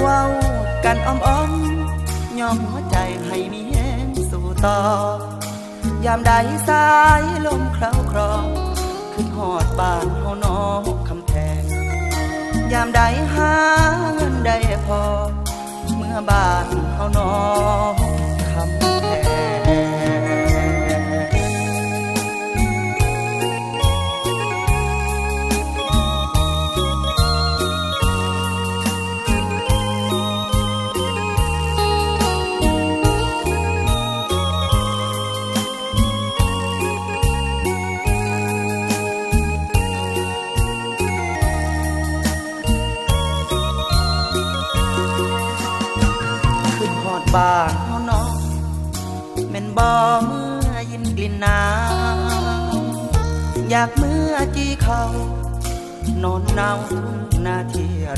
เว้ากันอ้อมอ้อมยอมหัวใจให้มีแหงสู่ต่อยามใดสายลมคล้าครองขึ้นหอดบ้านเฮาน้องคำแพงยามใดหาเงินได้พอ เมื่อบ้านเฮาน้อง บ้านเฮาน้องแม่นบ่เมื่อยินกลิ่นน้ำอยากเมื่อจีเขานอนเนาทุ่งนาที